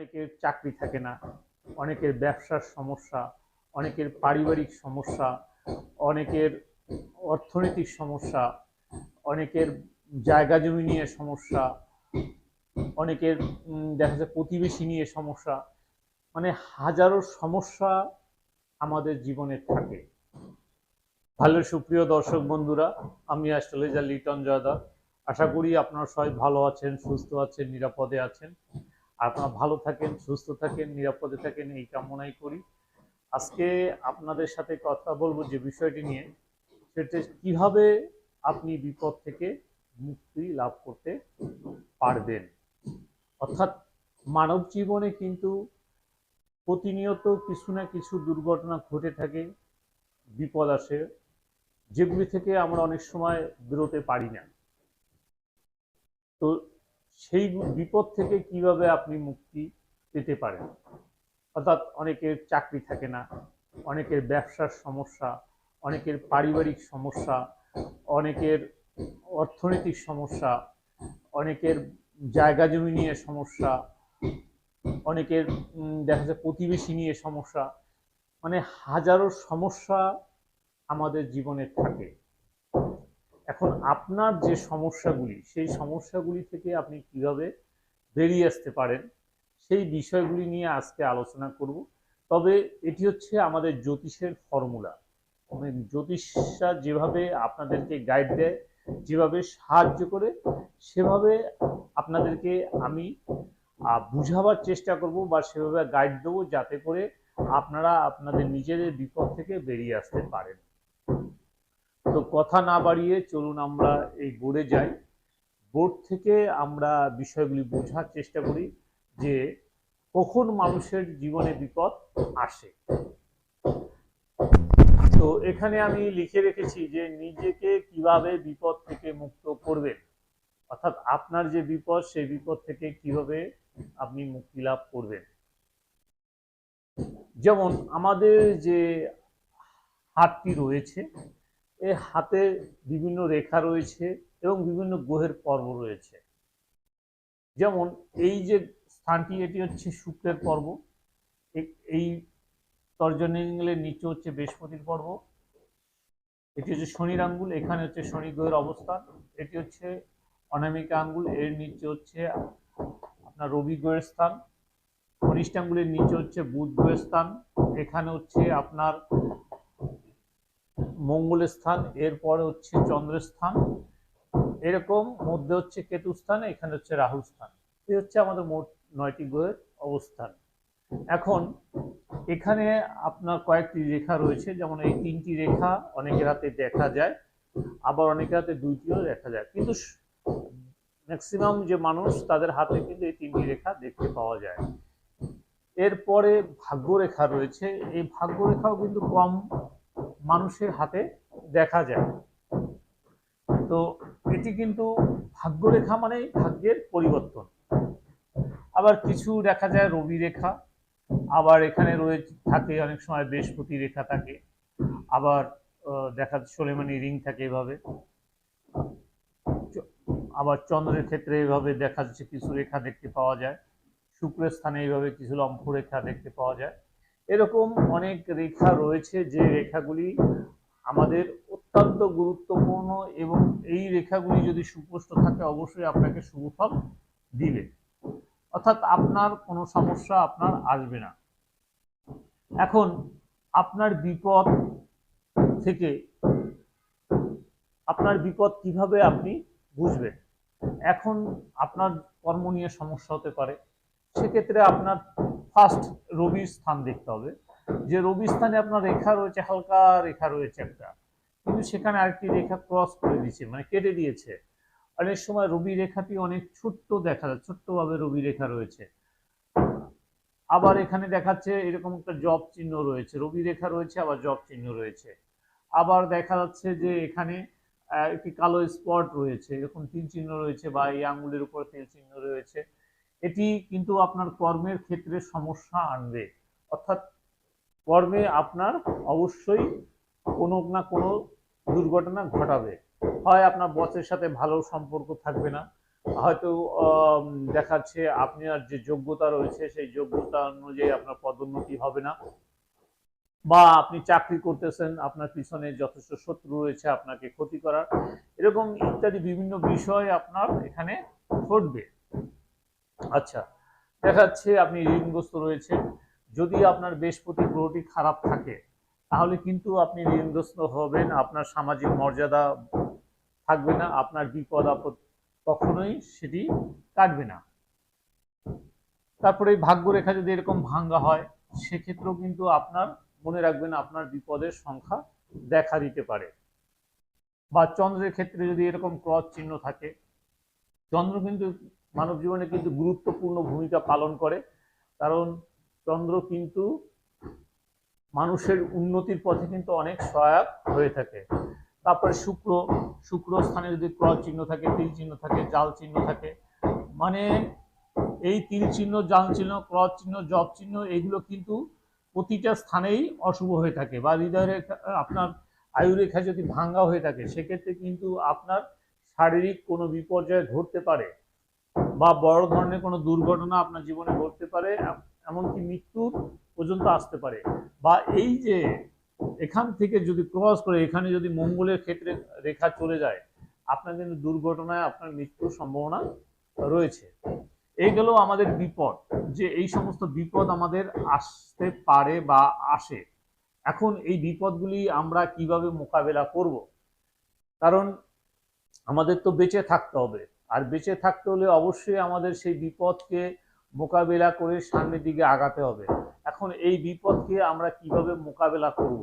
অনেকের চাকরি থাকে না, অনেকের ব্যবসার সমস্যা, অনেকের পারিবারিক সমস্যা, অনেকের অর্থনৈতিক সমস্যা, অনেকের জায়গা জমি নিয়ে সমস্যা, অনেকের দেখা যায় প্রতিবেশী নিয়ে সমস্যা মানে হাজারো সমস্যা আমাদের জীবনে থাকে। ভালো সুপ্রিয় দর্শক বন্ধুরা, আমি অ্যাস্ট্রোলজার লিটন জয়দার আশা করি আপনারা সবাই ভালো আছেন, সুস্থ আছেন, নিরাপদে আছেন। আপনারা ভালো থাকেন, সুস্থ থাকেন, নিরাপদে থাকেন, এই কামনাই করি। আজকে আপনাদের সাথে কথা বলব যে বিষয়টি নিয়ে, সেটা কীভাবে আপনি বিপদ থেকে মুক্তি লাভ করতে পারবেন। অর্থাৎ মানব জীবনে কিন্তু প্রতিনিয়ত কিছু না কিছু দুর্ঘটনা ঘটে থাকে, বিপদ আসে, যেগুলি থেকে আমরা অনেক সময় বেরোতে পারি না। তো সেই বিপদ থেকে কীভাবে আপনি মুক্তি পেতে পারেন? অর্থাৎ অনেকের চাকরি থাকে না, অনেকের ব্যবসার সমস্যা, অনেকের পারিবারিক সমস্যা, অনেকের অর্থনৈতিক সমস্যা, অনেকের জায়গা জমি নিয়ে সমস্যা, অনেকের দেখা যায় প্রতিবেশী নিয়ে সমস্যা। মানে হাজারো সমস্যা আমাদের জীবনে থাকে। এখন আপনার যে সমস্যাগুলি, সেই সমস্যাগুলি থেকে আপনি কীভাবে বেরিয়ে আসতে পারেন, সেই বিষয়গুলি নিয়ে আজকে আলোচনা করব। তবে এটি হচ্ছে আমাদের জ্যোতিষের ফর্মুলা। মানে জ্যোতিষরা যেভাবে আপনাদেরকে গাইড দেয়, যেভাবে সাহায্য করে, সেভাবে আপনাদেরকে আমি বুঝাবার চেষ্টা করব বা সেভাবে গাইড দেবো যাতে করে আপনারা আপনাদের নিজেদের বিপদ থেকে বেরিয়ে আসতে পারেন। তো কথা না বাড়িয়ে চলুন আমরা এই বোর্ডে যাই। বোর্ড থেকে আমরা বিষয়গুলি বোঝার চেষ্টা করি যে কখন মানুষের জীবনে বিপদ আসে। তো এখানে আমি লিখে রেখেছি যে নিজেকে কীভাবে বিপদ থেকে মুক্ত করবেন। অর্থাৎ আপনার যে বিপদ, সেই বিপদ থেকে কীভাবে আপনি মুক্তি লাভ করবেন। যেমন আমাদের যে হাতটি রয়েছে এই হাতে বিভিন্ন রেখা রয়েছে এবং বিভিন্ন গ্রহের পর্ব রয়েছে। যেমন এই যে স্থানটি, এটি হচ্ছে শুক্রের পর্ব। এই তর্জনীঙ্গলের নিচে হচ্ছে বৃহস্পতির পর্ব। এটি হচ্ছে শনির আঙ্গুল, এখানে হচ্ছে শনি গ্রহের অবস্থান। এটি হচ্ছে অনামিকা আঙ্গুল, এর নিচে হচ্ছে আপনার রবি গ্রহের স্থান। কনিষ্ঠাঙ্গুলের নিচে হচ্ছে বুধ গ্রহের স্থান। এখানে হচ্ছে আপনার মঙ্গলের স্থান এরপরে হচ্ছে চন্দ্রের স্থান এরকম মধ্যে হচ্ছে কেতু স্থান এখানে হচ্ছে রাহু স্থান এই হচ্ছে আমাদের মোট নয়টি গ্রহের অবস্থান। এখন এখানে আপনার কয়েকটি রেখা রয়েছে, যেমন এই তিনটি রেখা অনেকের হাতে দেখা যায়, আবার অনেকের হাতে দুইটিও দেখা যায়। কিন্তু ম্যাক্সিমাম যে মানুষ, তাদের হাতে কিন্তু এই তিনটি রেখা দেখতে পাওয়া যায়। এরপরে ভাগ্যরেখা রয়েছে। এই ভাগ্যরেখাও কিন্তু কম মানুষের হাতে দেখা যায়। তো এটি কিন্তু ভাগ্যরেখা মানে ভাগ্যের পরিবর্তন। আবার কিছু দেখা যায় রবি রেখা, আবার এখানে রয়েছে থাকে অনেক সময় বৃহস্পতি রেখা থাকে, আবার দেখা সোলেমানি রিং থাকে এভাবে। আবার চন্দ্রের ক্ষেত্রে এভাবে দেখা যাচ্ছে কিছু রেখা দেখতে পাওয়া যায়, শুক্রের স্থানে এইভাবে কিছু লম্ফ রেখা দেখতে পাওয়া যায়। এরকম অনেক রেখা রয়েছে যে রেখাগুলি আমাদের অত্যন্ত গুরুত্বপূর্ণ এবং এই রেখাগুলি যদি সুস্পষ্ট থাকে, অবশ্যই আপনাকে শুভফল দিবে। অর্থাৎ আপনার কোনো সমস্যা আপনার আসবে না। এখন আপনার বিপদ থেকে আপনার বিপদ কীভাবে আপনি বুঝবেন? এখন আপনার কর্ম নিয়ে সমস্যা হতে পারে। সেক্ষেত্রে আপনার ফার্স্ট রবির স্থান দেখতে হবে। যে রবি স্থানে আপনার রেখা রয়েছে, হালকা রেখা রয়েছে একটা। কিন্তু সেখানে আরেকটি রেখা ক্রস করে দিয়েছে মানে কেটে দিয়েছে। অনেক সময় রবি রেখাটি অনেক ছোট্ট দেখা যায়, ছোট্টভাবে রবি রেখা রয়েছে। আবার এখানে দেখাচ্ছে এরকম একটা জব চিহ্ন রয়েছে, রবি রেখা রয়েছে, আবার জব চিহ্ন রয়েছে। আবার দেখা যাচ্ছে যে এখানে একটি কালো স্পট রয়েছে, এরকম তিন চিহ্ন রয়েছে বা এই আঙুলের উপর তিল চিহ্ন রয়েছে। এটি কিন্তু আপনার কর্মের ক্ষেত্রে সমস্যা আনবে। অর্থাৎ কর্মে আপনার অবশ্যই কোনো না কোনো দুর্ঘটনা ঘটাবে। হয় আপনার বসের সাথে ভালো সম্পর্ক থাকবে না, হয়তো দেখাচ্ছে আপনার যে যোগ্যতা রয়েছে, সেই যোগ্যতা অনুযায়ী আপনার পদোন্নতি হবে না। বা আপনি চাকরি করতেছেন, আপনার পিছনে যথেষ্ট শত্রু রয়েছে আপনাকে ক্ষতি করার। এরকম ইত্যাদি বিভিন্ন বিষয় আপনার এখানে ঘটবে। আচ্ছা দেখা যাচ্ছে আপনি ঋণগ্রস্ত রয়েছেন। যদি আপনার বৃহস্পতি গ্রহটি খারাপ থাকে, তাহলে কিন্তু আপনি ঋণগ্রস্ত হবেন, আপনার সামাজিক মর্যাদা থাকবে না, আপনার বিপদ আপদ কখনোই সেটি কাটবে না। তারপরে ভাগ্য রেখা যদি এরকম ভাঙ্গা হয়, সেক্ষেত্রেও কিন্তু আপনার, মনে রাখবেন আপনার বিপদের সংখ্যা দেখা দিতে পারে। বা চন্দ্রের ক্ষেত্রে যদি এরকম ক্রস চিহ্ন থাকে, চন্দ্র কিন্তু মানব জীবনে কিন্তু গুরুত্বপূর্ণ ভূমিকা পালন করে, কারণ চন্দ্র কিন্তু মানুষের উন্নতির পথে কিন্তু অনেক সহায়ক হয়ে থাকে। তারপরে শুক্র শুক্র স্থানে যদি ক্রস চিহ্ন থাকে, তিল চিহ্ন থাকে, জাল চিহ্ন থাকে মানে এই তিল চিহ্ন, জাল চিহ্ন, ক্রস চিহ্ন, জব চিহ্ন এগুলো কিন্তু প্রতিটা স্থানেই অশুভ হয়ে থাকে বা হৃদয় রেখা আপনার আয়ু রেখা যদি ভাঙ্গা হয়ে থাকে, সেক্ষেত্রে কিন্তু আপনার শারীরিক কোনো বিপর্যয় ঘটতে পারে। বা বড় ধরনের কোনো দুর্ঘটনা আপনার জীবনে ঘটতে পারে এমনকি মৃত্যুর পর্যন্ত আসতে পারে। বা এই যে এখান থেকে যদি ক্রস করে, এখানে যদি মঙ্গলের ক্ষেত্রে রেখা চলে যায়, আপনার কিন্তু দুর্ঘটনায় আপনার মৃত্যুর সম্ভাবনা রয়েছে। এইগুলো আমাদের বিপদ, যে এই সমস্ত বিপদ আমাদের আসতে পারে বা আসে। এখন এই বিপদগুলি আমরা কীভাবে মোকাবেলা করব? কারণ আমাদের তো বেঁচে থাকতে হবে। আর বেঁচে থাকতে হলে অবশ্যই আমাদের সেই বিপদকে মোকাবেলা করে সামনের দিকে আগাতে হবে। এখন এই বিপদকে আমরা কীভাবে মোকাবেলা করব?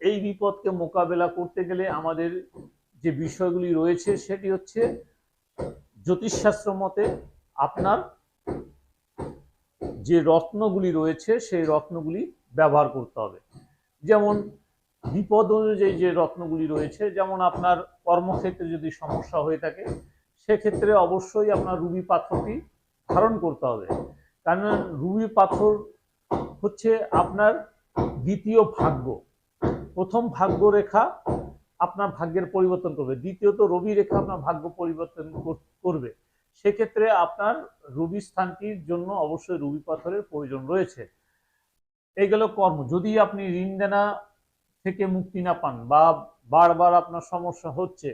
এই বিপদকে মোকাবেলা করতে গেলে আমাদের যে বিষয়গুলি রয়েছে সেটি হচ্ছে জ্যোতিষশাস্ত্র মতে আপনার যে রত্নগুলি রয়েছে সেই রত্নগুলি ব্যবহার করতে হবে। যেমন বিপদ অনুযায়ী যে রত্নগুলি রয়েছে, যেমন আপনার কর্মক্ষেত্রে যদি সমস্যা হয়ে থাকে, সেক্ষেত্রে অবশ্যই আপনার রুবি পাথরটি ধারণ করতে হবে। কারণ রুবি পাথর হচ্ছে আপনার দ্বিতীয় ভাগ্য। প্রথম ভাগ্য রেখা আপনার ভাগ্যের পরিবর্তন করবে। দ্বিতীয়ত রবি রেখা আপনার ভাগ্য পরিবর্তন কর- করবে। সেক্ষেত্রে আপনার রবি স্থানটির জন্য অবশ্যই রবি পাথরের প্রয়োজন রয়েছে। এই গেল কর্ম। যদি আপনি ঋণ দেনা থেকে মুক্তি না পান বা বারবার আপনার সমস্যা হচ্ছে,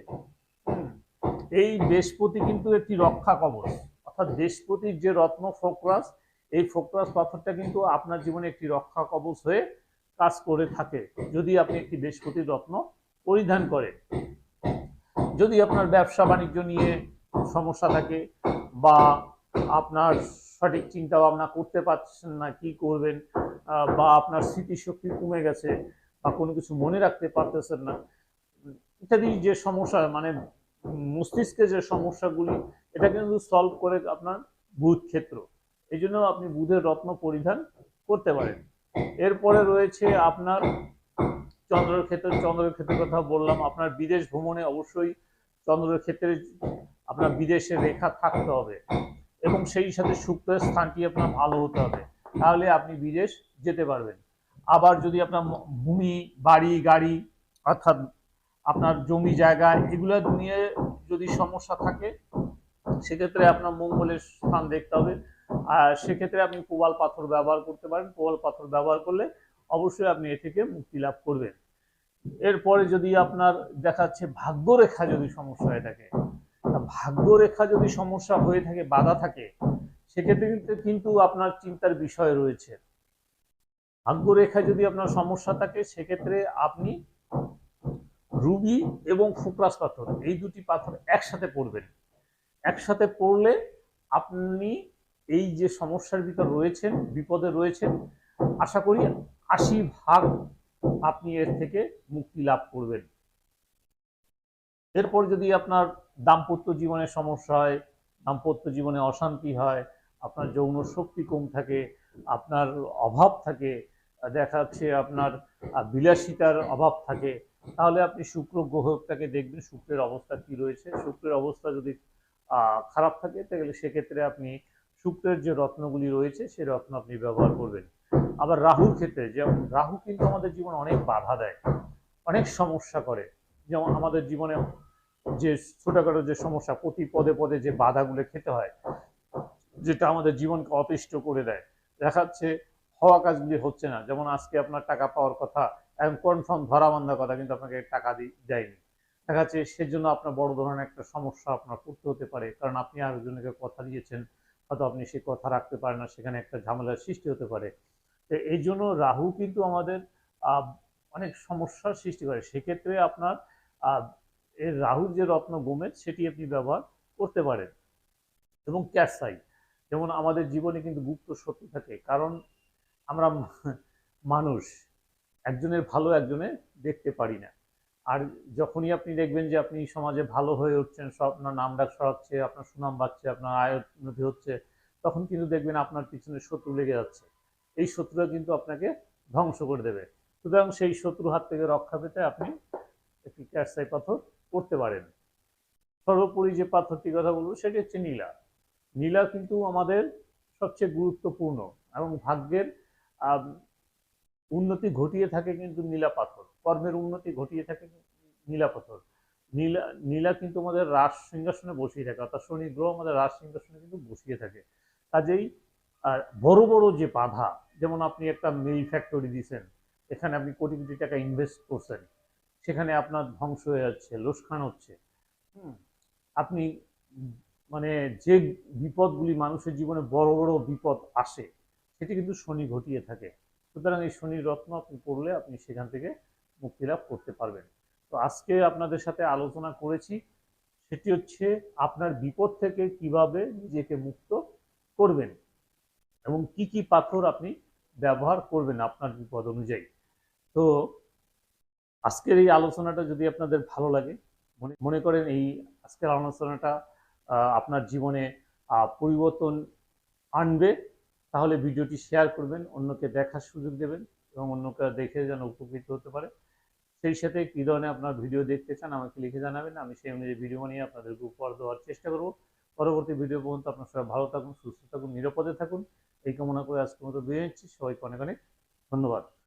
এই বৃহস্পতি কিন্তু একটি রক্ষা কবচ। অর্থাৎ বৃহস্পতির যে রত্ন ফোকরাস, এই ফোকরাস পাথরটা কিন্তু আপনার জীবনে একটি রক্ষা কবচ হয়ে কাজ করে থাকে, যদি আপনি একটি বৃহস্পতির রত্ন পরিধান করেন। যদি আপনার ব্যবসা বাণিজ্য নিয়ে সমস্যা থাকে বা আপনার সঠিক চিন্তা ভাবনা করতে পারছেন না কি করবেন বা আপনার স্মৃতিশক্তি কমে গেছে বা কোনো কিছু মনে রাখতে পারতেছেন না। ইত্যাদি যে সমস্যা মানে মস্তিষ্কে যে সমস্যাগুলি, এটা কিন্তু সলভ করে আপনার বুধ ক্ষেত্র। এই জন্য আপনি বুধের রত্ন পরিধান করতে পারেন। এরপরে রয়েছে আপনার চন্দ্রের ক্ষেত্রে, চন্দ্রের ক্ষেত্রের কথা বললাম, আপনার বিদেশ ভ্রমণে অবশ্যই চন্দ্রের ক্ষেত্রে আপনার বিদেশে রেখা থাকতে হবে এবং সেই সাথে শুক্রের স্থানটি আপনার ভালো হতে হবে। তাহলে আপনি বিদেশ যেতে পারবেন। আবার যদি আপনার ভূমি, বাড়ি, গাড়ি, অর্থাৎ আপনার জমি, জায়গা, এগুলো নিয়ে যদি সমস্যা থাকে, সেক্ষেত্রে আপনার মঙ্গলের স্থান দেখতে হবে। আর সেক্ষেত্রে আপনি কোবাল পাথর ব্যবহার করতে পারেন। কোবাল পাথর ব্যবহার করলে অবশ্যই আপনি এ থেকে মুক্তি লাভ করবেন। এরপরে যদি আপনার দেখাচ্ছে ভাগ্যরেখা যদি সমস্যা হয়ে থাকে ভাগ্যরেখা যদি সমস্যা হয়ে থাকে, বাধা থাকে, সেক্ষেত্রে কিন্তু আপনার চিন্তার বিষয় রয়েছে। ভাগ্যরেখা যদি আপনার সমস্যা থাকে, সেক্ষেত্রে আপনি রুবি এবং ফুকরাস পাথর, এই দুটি পাথর একসাথে পড়বেন। একসাথে পড়লে আপনি এই যে সমস্যার ভিতর রয়েছেন, বিপদে রয়েছেন, আশা করি আশি ভাগ আপনি এর থেকে মুক্তি লাভ করবেন। এরপর যদি আপনার দাম্পত্য জীবনে সমস্যা হয়, দাম্পত্য জীবনে অশান্তি হয়, আপনার যৌন শক্তি কম থাকে, আপনার অভাব থাকে দেখা যাচ্ছে আপনার বিলাসিতার অভাব থাকে, তাহলে আপনি শুক্র গ্রহটাকে দেখবেন, শুক্রের অবস্থা কি রয়েছে? শুক্রের অবস্থা যদি খারাপ থাকে, তাহলে সেক্ষেত্রে আপনি শুক্রের যে রত্নগুলি রয়েছে সেই রত্ন আপনি ব্যবহার করবেন। আবার রাহুর ক্ষেত্রে, যেমন, রাহু কিন্তু আমাদের জীবনে অনেক বাধা দেয়, অনেক সমস্যা করে। যেমন, আমাদের জীবনে যে ছোটখাটো যে সমস্যা, প্রতি পদে পদে যে বাধাগুলো খেতে হয়, যেটা আমাদের জীবনকে অতিষ্ঠ করে দেয়। দেখা যাচ্ছে হওয়া কাজগুলি হচ্ছে না। যেমন আজকে আপনার টাকা পাওয়ার কথা, এখন কনফার্ম ধরা বান্ধার কথা কিন্তু আপনাকে টাকা দেয়নি। দেখা যাচ্ছে সেজন্য আপনার বড় ধরনের একটা সমস্যা আপনার করতে হতে পারে, কারণ আপনি আরেকজনকে কথা দিয়েছেন, হয়তো আপনি সেই কথা রাখতে পারেন না, সেখানে একটা ঝামেলার সৃষ্টি হতে পারে। তো এই জন্য রাহু কিন্তু আমাদের অনেক সমস্যার সৃষ্টি করে। সেক্ষেত্রে আপনার এর রাহুর যে রত্ন গোমেদ সেটি আপনি ব্যবহার করতে পারেন এবং ক্যাটসাই যেমন আমাদের জীবনে কিন্তু গুপ্ত সত্য থাকে, কারণ আমরা মানুষ, একজনের ভালো একজনে দেখতে পারি না। আর যখনই আপনি দেখবেন যে আপনি সমাজে ভালো হয়ে উঠছেন সব আপনার নাম ডাক সরাচ্ছে, আপনার সুনাম বাড়ছে, আপনার আয় উন্নতি হচ্ছে, তখন কিন্তু দেখবেন আপনার পিছনে শত্রু লেগে যাচ্ছে। এই শত্রুরা কিন্তু আপনাকে ধ্বংস করে দেবে। সুতরাং সেই শত্রু হাত থেকে রক্ষা পেতে আপনি একটি ক্যাটসাই পাথর করতে পারেন। সর্বোপরি যে পাথরটির কথা বলব, সেটি হচ্ছে নীলা। নীলা কিন্তু আমাদের সবচেয়ে গুরুত্বপূর্ণ এবং ভাগ্যের উন্নতি ঘটিয়ে থাকে কিন্তু নীলা পাথর। কর্মের উন্নতি ঘটিয়ে থাকে নীলা পাথর। নীলা নীলা কিন্তু আমাদের রাস সিংহাসনে বসিয়ে থাকে, অর্থাৎ শনি গ্রহ আমাদের রাস সিংহাসনে কিন্তু বসিয়ে থাকে। কাজেই, আর বড় বড় যে বাধা, যেমন আপনি একটা মিল ফ্যাক্টরি দিয়েছেন এখানে আপনি কোটি কোটি টাকা ইনভেস্ট করছেন, সেখানে আপনার ধ্বংস হয়ে যাচ্ছে লোসখান হচ্ছে। আপনি মানে যে বিপদগুলি মানুষের জীবনে বড় বড় বিপদ আসে সেটি কিন্তু শনি ঘটিয়ে থাকে। সুতরাং এই শনির রত্ন আপনি পড়লে আপনি সেখান থেকে মুক্তি লাভ করতে পারবেন। তো আজকে আপনাদের সাথে আলোচনা করেছি, সেটি হচ্ছে আপনার বিপদ থেকে কীভাবে নিজেকে মুক্ত করবেন এবং কি কি পাথর আপনি ব্যবহার করবেন আপনার বিপদ অনুযায়ী। তো আজকের এই আলোচনাটা যদি আপনাদের ভালো লাগে, মনে মনে করেন এই আজকের আলোচনাটা আপনার জীবনে পরিবর্তন আনবে। তাহলে ভিডিওটি শেয়ার করবেন, অন্যকে দেখার সুযোগ দেবেন এবং অন্যকে দেখে যেন উপকৃত হতে পারে। সেই সাথে কী ধরনের আপনার ভিডিও দেখতে চান আমাকে লিখে জানাবেন, আমি সেই অনুযায়ী ভিডিও বানিয়ে আপনাদেরকে উপহার দেওয়ার চেষ্টা করব। পরবর্তী ভিডিও পর্যন্ত আপনার সবাই ভালো থাকুন, সুস্থ থাকুন, নিরাপদে থাকুন। এই কামনা করে আজকের মতো বিয়ে নিচ্ছি। সবাইকে অনেক অনেক ধন্যবাদ।